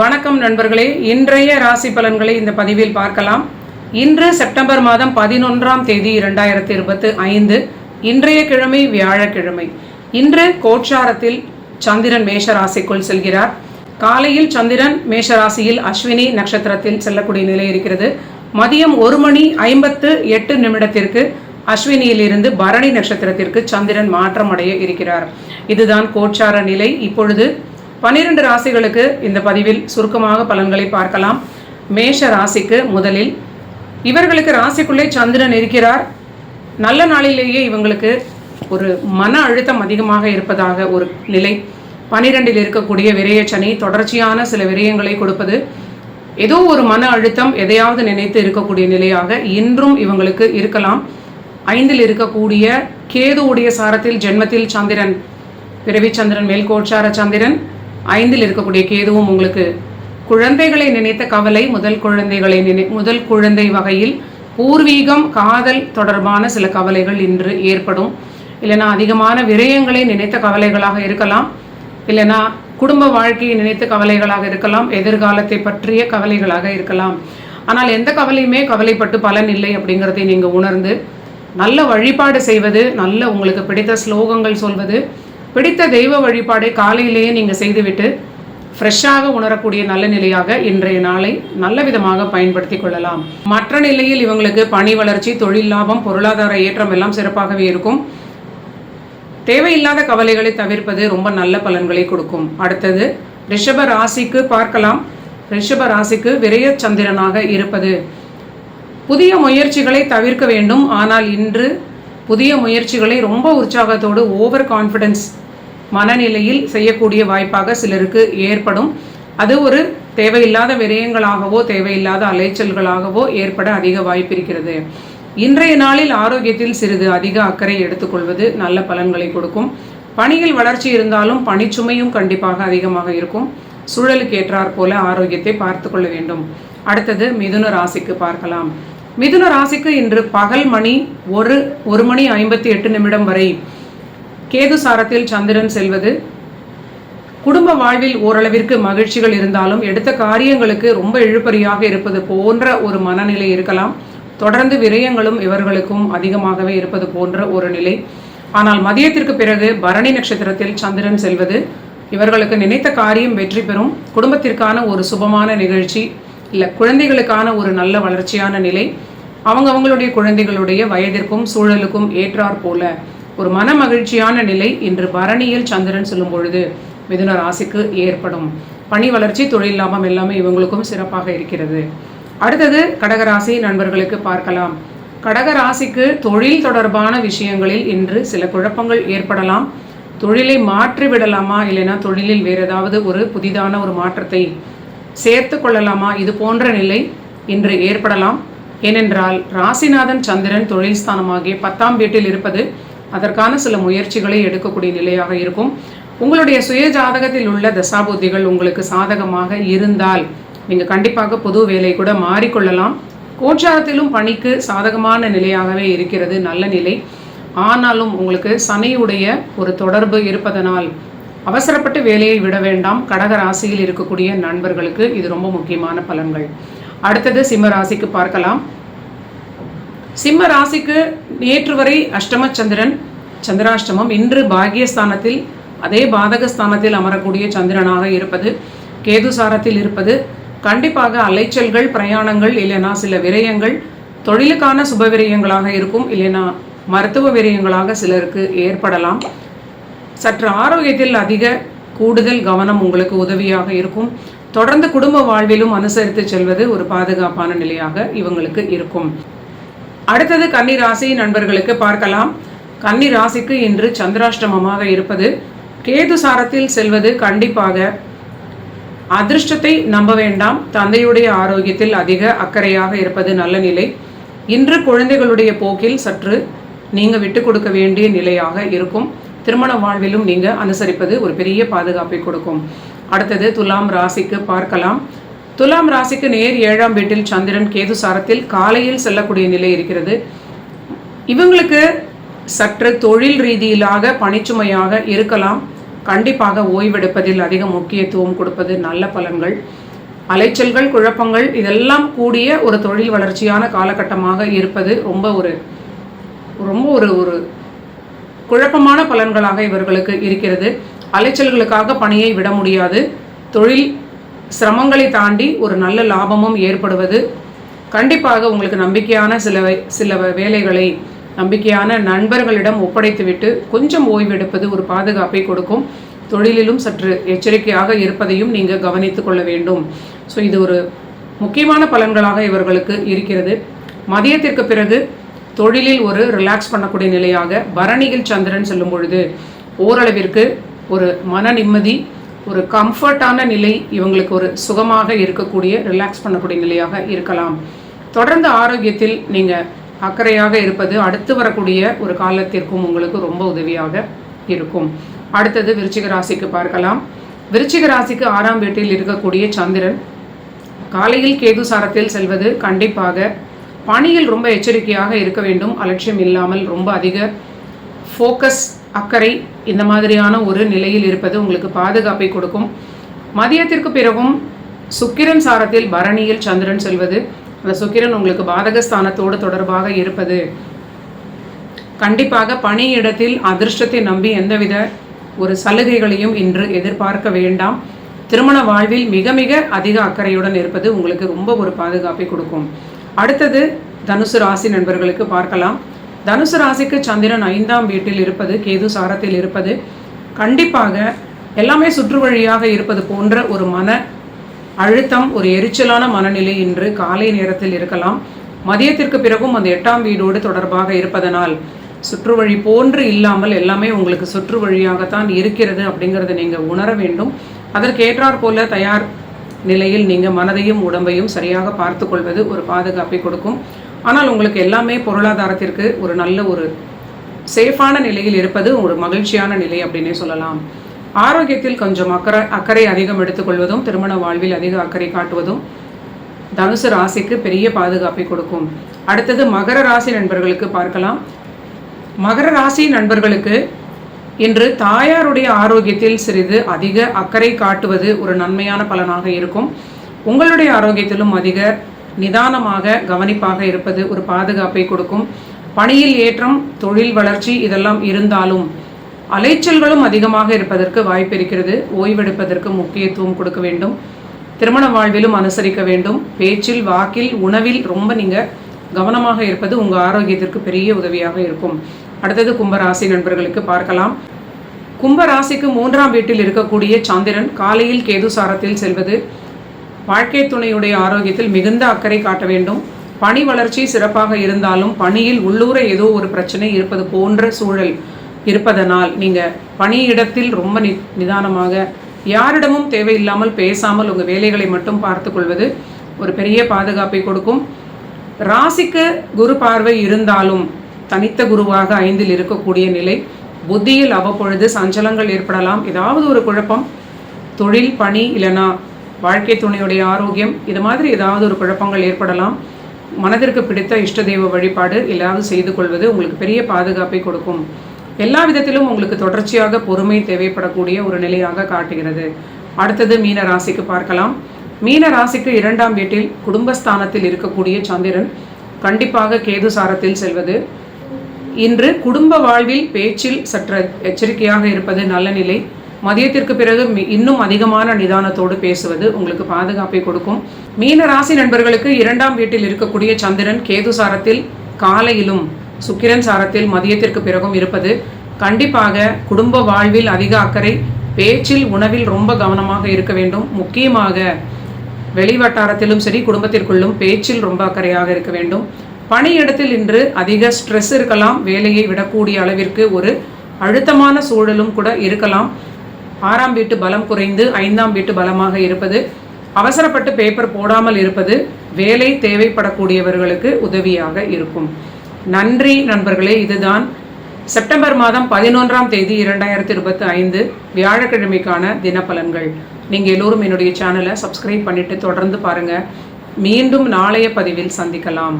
வணக்கம் நண்பர்களே. இன்றைய ராசி பலன்களை இந்த பதிவில் பார்க்கலாம். இன்று செப்டம்பர் மாதம் பதினொன்றாம் தேதி இரண்டாயிரத்தி இருபத்தி ஐந்து. இன்றைய கிழமை வியாழக்கிழமை. இன்று கோட்சாரத்தில் சந்திரன் மேஷ ராசிக்குள் செல்கிறார். காலையில் சந்திரன் மேஷ ராசியில் அஸ்வினி நட்சத்திரத்தில் செல்லக்கூடிய நிலை இருக்கிறது. மதியம் ஒரு மணி ஐம்பத்து எட்டு நிமிடத்திற்கு அஸ்வினியிலிருந்து பரணி நட்சத்திரத்திற்கு சந்திரன் மாற்றம் அடைய இருக்கிறார். இதுதான் கோட்சார நிலை. இப்பொழுது பனிரெண்டு ராசிகளுக்கு இந்த பதிவில் சுருக்கமாக பலன்களை பார்க்கலாம். மேஷ ராசிக்கு முதலில் இவர்களுக்கு ராசிக்குள்ளே சந்திரன் இருக்கிறார். நல்ல நாளிலேயே இவங்களுக்கு ஒரு மன அழுத்தம் அதிகமாக இருப்பதாக ஒரு நிலை. பனிரெண்டில் இருக்கக்கூடிய விரயச்சனி தொடர்ச்சியான சில விரயங்களை கொடுப்பது ஏதோ ஒரு மன அழுத்தம் எதையாவது நினைத்து இருக்கக்கூடிய நிலையாக இன்றும் இவங்களுக்கு இருக்கலாம். ஐந்தில் இருக்கக்கூடிய கேதுவுடைய சாரத்தில் ஜென்மத்தில் சந்திரன். பிறவி சந்திரன் மேல்கோட்சார சந்திரன். ஐந்தில் இருக்கக்கூடிய கேதுவும் உங்களுக்கு குழந்தைகளை நினைத்த கவலை முதல் குழந்தைகளை நினை முதல் குழந்தை வகையில் பூர்வீகம் காதல் தொடர்பான சில கவலைகள் இன்று ஏற்படும். இல்லைன்னா அதிகமான விரயங்களை நினைத்த கவலைகளாக இருக்கலாம். இல்லைன்னா குடும்ப வாழ்க்கையை நினைத்த கவலைகளாக இருக்கலாம். எதிர்காலத்தை பற்றிய கவலைகளாக இருக்கலாம். ஆனால் எந்த கவலையுமே கவலைப்பட்டு பலன் இல்லை அப்படிங்கிறதை நீங்கள் உணர்ந்து நல்ல வழிபாடு செய்வது நல்ல உங்களுக்கு பிடித்த ஸ்லோகங்கள் சொல்வது பிடித்த தெய்வ வழிபாடை காலையிலேயே நீங்கள் செய்துவிட்டு ஃப்ரெஷ்ஷாக உணரக்கூடிய நல்ல நிலையாக இன்றைய நாளை நல்ல விதமாக பயன்படுத்தி கொள்ளலாம். மற்ற நிலையில் இவங்களுக்கு பணி வளர்ச்சி தொழில் லாபம் பொருளாதார ஏற்றம் எல்லாம் சிறப்பாகவே இருக்கும். தேவையில்லாத கவலைகளை தவிர்ப்பது ரொம்ப நல்ல பலன்களை கொடுக்கும். அடுத்தது ரிஷப ராசிக்கு பார்க்கலாம். ரிஷப ராசிக்கு விரய சந்திரனாக இருப்பது. புதிய முயற்சிகளை தவிர்க்க வேண்டும். ஆனால் இன்று புதிய முயற்சிகளை ரொம்ப உற்சாகத்தோடு ஓவர் கான்ஃபிடென்ஸ் மனநிலையில் செய்யக்கூடிய வாய்ப்பாக சிலருக்கு ஏற்படும். அது ஒரு தேவையில்லாத விரயங்களாகவோ தேவையில்லாத அலைச்சல்களாகவோ ஏற்பட அதிக வாய்ப்பு இருக்கிறது. இன்றைய நாளில் ஆரோக்கியத்தில் சிறிது அதிக அக்கறை எடுத்துக்கொள்வது நல்ல பலன்களை கொடுக்கும். பணியில் வளர்ச்சி இருந்தாலும் பணிச்சுமையும் கண்டிப்பாக அதிகமாக இருக்கும். சூழலுக்கு ஏற்றாற் போல ஆரோக்கியத்தை பார்த்து கொள்ள வேண்டும். அடுத்தது மிதுன ராசிக்கு பார்க்கலாம். மிதுன ராசிக்கு இன்று பகல் மணி ஒரு ஒரு மணி ஐம்பத்தி எட்டு நிமிடம் வரை கேது சாரத்தில் சந்திரன் செல்வது. குடும்ப வாழ்வில் ஓரளவிற்கு மகிழ்ச்சிகள் இருந்தாலும் எடுத்த காரியங்களுக்கு ரொம்ப இழுபறியாக இருப்பது போன்ற ஒரு மனநிலை இருக்கலாம். தொடர்ந்து விரயங்களும் இவர்களுக்கும் அதிகமாகவே இருப்பது போன்ற ஒரு நிலை. ஆனால் மதியத்திற்கு பிறகு பரணி நட்சத்திரத்தில் சந்திரன் செல்வது. இவர்களுக்கு நினைத்த காரியம் வெற்றி பெறும். குடும்பத்திற்கான ஒரு சுபமான நிகழ்ச்சி. இல்லை குழந்தைகளுக்கான ஒரு நல்ல வளர்ச்சியான நிலை. அவங்க அவங்களுடைய குழந்தைகளுடைய வயதிற்கும் சூழலுக்கும் ஏற்றாற் போல. ஒரு மன மகிழ்ச்சியான நிலை இன்று பரணியில் சந்திரன் செல்லும் பொழுது மிதுன ராசிக்கு ஏற்படும். பணி வளர்ச்சி தொழில் லாபம் எல்லாமே இவங்களுக்கும் சிறப்பாக இருக்கிறது. அடுத்தது கடகராசி நண்பர்களுக்கு பார்க்கலாம். கடகராசிக்கு தொழில் தொடர்பான விஷயங்களில் இன்று சில குழப்பங்கள் ஏற்படலாம். தொழிலை மாற்றி விடலாமா? இல்லைன்னா தொழிலில் வேறு ஏதாவது ஒரு புதிதான ஒரு மாற்றத்தை சேர்த்து கொள்ளலாமா? இது போன்ற நிலை இன்று ஏற்படலாம். ஏனென்றால் ராசிநாதன் சந்திரன் தொழில் ஸ்தானமாகிய பத்தாம் வீட்டில் இருப்பது அதற்கான சில முயற்சிகளை எடுக்கக்கூடிய நிலையாக இருக்கும். உங்களுடைய சுய ஜாதகத்தில் உள்ள தசாபுத்திகள் உங்களுக்கு சாதகமாக இருந்தால் நீங்கள் கண்டிப்பாக புது வேலை கூட மாறிக்கொள்ளலாம். கோச்சாரத்திலும் பணிக்கு சாதகமான நிலையாகவே இருக்கிறது நல்ல நிலை. ஆனாலும் உங்களுக்கு சனியுடைய ஒரு தொடர்பு இருப்பதனால் அவசரப்பட்டு வேலையை விட வேண்டாம். கடக ராசியில் இருக்கக்கூடிய நண்பர்களுக்கு இது ரொம்ப முக்கியமான பலன்கள். அடுத்தது சிம்ம ராசிக்கு பார்க்கலாம். சிம்ம ராசிக்கு நேற்று வரை அஷ்டம சந்திரன் சந்திராஷ்டமம். இன்று பாகியஸ்தானத்தில் அதே பாதகஸ்தானத்தில் அமரக்கூடிய சந்திரனாக இருப்பது கேதுசாரத்தில் இருப்பது. கண்டிப்பாக அலைச்சல்கள் பிரயாணங்கள் இல்லைனா சில விரயங்கள் தொழிலுக்கான சுப விரயங்களாக இருக்கும் இல்லைனா மருத்துவ விரயங்களாக சிலருக்கு ஏற்படலாம். சற்று ஆரோக்கியத்தில் அதிக கூடுதல் கவனம் உங்களுக்கு உதவியாக இருக்கும். தொடர்ந்து குடும்ப வாழ்விலும் அனுசரித்து செல்வது ஒரு பாதுகாப்பான நிலையாக இவங்களுக்கு இருக்கும். அடுத்தது கன்னி ராசி நண்பர்களுக்கு பார்க்கலாம். கன்னி ராசிக்கு இன்று சந்திராஷ்டமமாக இருப்பது கேது சாரத்தில் செல்வது கண்டிப்பாக. அதிர்ஷ்டத்தை நம்ப வேண்டாம். தந்தையுடைய ஆரோக்கியத்தில் அதிக அக்கறையாக இருப்பது நல்ல நிலை. இன்று குழந்தைகளுடைய போக்கில் சற்று நீங்க விட்டு கொடுக்க வேண்டிய நிலையாக இருக்கும். திருமண வாழ்விலும் நீங்க அனுசரிப்பது ஒரு பெரிய பாதுகாப்பை கொடுக்கும். அடுத்தது துலாம் ராசிக்கு பார்க்கலாம். துலாம் ராசிக்கு நேர் ஏழாம் வீட்டில் சந்திரன் கேது சாரத்தில் காலையில் செல்லக்கூடிய நிலை இருக்கிறது. இவங்களுக்கு சற்று தொழில் ரீதியிலாக பணிச்சுமையாக இருக்கலாம். கண்டிப்பாக ஓய்வெடுப்பதில் அதிக முக்கியத்துவம் கொடுப்பது நல்ல பலன்கள். அலைச்சல்கள் குழப்பங்கள் இதெல்லாம் கூடிய ஒரு தொழில் வளர்ச்சியான காலகட்டமாக இருப்பது ரொம்ப ஒரு ரொம்ப ஒரு ஒரு குழப்பமான பலன்களாக இவர்களுக்கு இருக்கிறது. அலைச்சல்களுக்காக பணியை விட முடியாது. தொழில் சிரமங்களை தாண்டி ஒரு நல்ல லாபமும் ஏற்படுவது. கண்டிப்பாக உங்களுக்கு நம்பிக்கையான சில சில வேலைகளை நம்பிக்கையான நண்பர்களிடம் ஒப்படைத்துவிட்டு கொஞ்சம் ஓய்வெடுப்பது ஒரு பாதுகாப்பை கொடுக்கும். தொழிலிலும் சற்று எச்சரிக்கையாக இருப்பதையும் நீங்கள் கவனித்து கொள்ள வேண்டும். ஸோ இது ஒரு முக்கியமான பலன்களாக இவர்களுக்கு இருக்கிறது. மதியத்திற்கு பிறகு தொழிலில் ஒரு ரிலாக்ஸ் பண்ணக்கூடிய நிலையாக பரணியில் சந்திரன் செல்லும் பொழுது ஓரளவிற்கு ஒரு மன நிம்மதி ஒரு கம்ஃபர்டான நிலை இவங்களுக்கு ஒரு சுகமாக இருக்கக்கூடிய ரிலாக்ஸ் பண்ணக்கூடிய நிலையாக இருக்கலாம். தொடர்ந்து ஆரோக்கியத்தில் நீங்கள் அக்கறையாக இருப்பது அடுத்து வரக்கூடிய ஒரு காலத்திற்கும் உங்களுக்கு ரொம்ப உதவியாக இருக்கும். அடுத்தது விருச்சிக ராசிக்கு பார்க்கலாம். விருச்சிக ராசிக்கு ஆறாம் வீட்டில் இருக்கக்கூடிய சந்திரன் காலையில் கேது சாரத்தில் செல்வது கண்டிப்பாக. பணியில் ரொம்ப எச்சரிக்கையாக இருக்க வேண்டும். அலட்சியம் இல்லாமல் ரொம்ப அதிக ஃபோக்கஸ் அக்கறை இந்த மாதிரியான ஒரு நிலையில் இருப்பது உங்களுக்கு பாதுகாப்பை கொடுக்கும். மதியத்திற்கு பிறகும் சுக்கிரன் சாரத்தில் பரணியில் சந்திரன் செல்வது. அந்த சுக்கிரன் உங்களுக்கு பாதகஸ்தானத்தோடு தொடர்பாக இருப்பது. கண்டிப்பாக பணியிடத்தில் அதிர்ஷ்டத்தை நம்பி எந்தவித ஒரு சலுகைகளையும் இன்று எதிர்பார்க்க வேண்டாம். திருமண வாழ்வில் மிக மிக அதிக அக்கறையுடன் இருப்பது உங்களுக்கு ரொம்ப ஒரு பாதுகாப்பை கொடுக்கும். அடுத்தது தனுசு ராசி நண்பர்களுக்கு பார்க்கலாம். தனுசு ராசிக்கு சந்திரன் ஐந்தாம் வீட்டில் இருப்பது கேது சாரத்தில் இருப்பது கண்டிப்பாக எல்லாமே சுற்று வழியாக இருப்பது போன்ற ஒரு மன அழுத்தம் ஒரு எரிச்சலான மனநிலை இன்று காலை நேரத்தில் இருக்கலாம். மதியத்திற்கு பிறகும் அந்த எட்டாம் வீடோடு தொடர்பாக இருப்பதனால் சுற்று வழி போன்று இல்லாமல் எல்லாமே உங்களுக்கு சுற்று வழியாகத்தான் இருக்கிறது அப்படிங்கிறத நீங்கள் உணர வேண்டும். அதற்கேற்றாற் போல தயார் நிலையில் நீங்கள் மனதையும் உடம்பையும் சரியாக பார்த்து கொள்வது ஒரு பாதுகாப்பை கொடுக்கும். ஆனால் உங்களுக்கு எல்லாமே பொருளாதாரத்திற்கு ஒரு நல்ல ஒரு சேஃபான நிலையில் இருப்பது ஒரு மகிழ்ச்சியான நிலை அப்படின்னே சொல்லலாம். ஆரோக்கியத்தில் கொஞ்சம் அக்கறை அக்கறை அதிகம் எடுத்துக்கொள்வதும் திருமண வாழ்வில் அதிக அக்கறை காட்டுவதும் தனுசு ராசிக்கு பெரிய பாதுகாப்பை கொடுக்கும். அடுத்தது மகர ராசி நண்பர்களுக்கு பார்க்கலாம். மகர ராசி நண்பர்களுக்கு இன்று தாயாருடைய ஆரோக்கியத்தில் சிறிது அதிக அக்கறை காட்டுவது ஒரு நன்மையான பலனாக இருக்கும். உங்களுடைய ஆரோக்கியத்திலும் அதிக நிதானமாக கவனிப்பாக இருப்பது ஒரு பாதுகாப்பை கொடுக்கும். பணியில் ஏற்றம் தொழில் வளர்ச்சி இதெல்லாம் இருந்தாலும் அலைச்சல்களும் அதிகமாக இருப்பதற்கு வாய்ப்பு இருக்கிறது. ஓய்வெடுப்பதற்கு முக்கியத்துவம் கொடுக்க வேண்டும். திருமண வாழ்விலும் அனுசரிக்க வேண்டும். பேச்சில் வாக்கில் உணவில் ரொம்ப நீங்கள் கவனமாக இருப்பது உங்கள் ஆரோக்கியத்திற்கு பெரிய உதவியாக இருக்கும். அடுத்தது கும்பராசி நண்பர்களுக்கு பார்க்கலாம். கும்பராசிக்கு மூன்றாம் வீட்டில் இருக்கக்கூடிய சந்திரன் காலையில் கேது சாரத்தில் செல்வது. வாழ்க்கை துணையுடைய ஆரோக்கியத்தில் மிகுந்த அக்கறை காட்ட வேண்டும். பணி வளர்ச்சி சிறப்பாக இருந்தாலும் பணியில் உள்ளூர ஏதோ ஒரு பிரச்சனை இருப்பது போன்ற சூழல் இருப்பதனால் நீங்கள் பணியிடத்தில் ரொம்ப நி நிதானமாக யாரிடமும் தேவையில்லாமல் பேசாமல் உங்கள் வேலைகளை மட்டும் பார்த்து கொள்வது ஒரு பெரிய பாதுகாப்பை கொடுக்கும். ராசிக்கு குரு பார்வை இருந்தாலும் தனித்த குருவாக ஐந்தில் இருக்கக்கூடிய நிலை புத்தியில் அவ்வப்பொழுது சஞ்சலங்கள் ஏற்படலாம். ஏதாவது ஒரு குழப்பம் தொழில் பணி இல்லைனா வாழ்க்கை துணையுடைய ஆரோக்கியம் இது மாதிரி ஏதாவது ஒரு குழப்பங்கள் ஏற்படலாம் மனதிற்கு பிடித்த இஷ்ட தெய்வ வழிபாடு எல்லாவது செய்து கொள்வது உங்களுக்கு பெரிய பாதுகாப்பை கொடுக்கும். எல்லா விதத்திலும் உங்களுக்கு தொடர்ச்சியாக பொறுமை தேவைப்படக்கூடிய ஒரு நிலையாக காட்டுகிறது. அடுத்தது மீன ராசிக்கு பார்க்கலாம். மீன ராசிக்கு இரண்டாம் வீட்டில் குடும்பஸ்தானத்தில் இருக்கக்கூடிய சந்திரன் கண்டிப்பாக கேது சாரத்தில் செல்வது. இன்று குடும்ப வாழ்வில் பேச்சில் சற்று எச்சரிக்கையாக இருப்பது நல்ல நிலை. மதியத்திற்கு பிறகு இன்னும் அதிகமான நிதானத்தோடு பேசுவது உங்களுக்கு பாதுகாப்பை கொடுக்கும். மீன ராசி நண்பர்களுக்கு இரண்டாம் வீட்டில் இருக்கக்கூடிய சந்திரன் கேது சாரத்தில் காலையிலும் சுக்கிரன் சாரத்தில் மதியத்திற்கு பிறகும் இருப்பது. கண்டிப்பாக குடும்ப வாழ்வில் அதிக அக்கறை பேச்சில் உணவில் ரொம்ப கவனமாக இருக்க வேண்டும். முக்கியமாக வெளிவட்டாரத்திலும் சரி குடும்பத்திற்குள்ளும் பேச்சில் ரொம்ப அக்கறையாக இருக்க வேண்டும். பணியிடத்தில் இன்று அதிக ஸ்ட்ரெஸ் இருக்கலாம். வேலையை விடக்கூடிய அளவிற்கு ஒரு அழுத்தமான சூழலும் கூட இருக்கலாம். ஆறாம் வீட்டு பலம் குறைந்து ஐந்தாம் வீட்டு பலமாக இருப்பது அவசரப்பட்டு பேப்பர் போடாமல் இருப்பது வேலை தேவைப்படக்கூடியவர்களுக்கு உதவியாக இருக்கும். நன்றி நண்பர்களே இதுதான் செப்டம்பர் மாதம் பதினொன்றாம் தேதி இரண்டாயிரத்தி இருபத்தி ஐந்து வியாழக்கிழமைக்கான தினப்பலன்கள். நீங்கள் எல்லோரும் என்னுடைய சேனலை சப்ஸ்கிரைப் பண்ணிவிட்டு தொடர்ந்து பாருங்கள் மீண்டும் நாளைய பதிவில் சந்திக்கலாம்.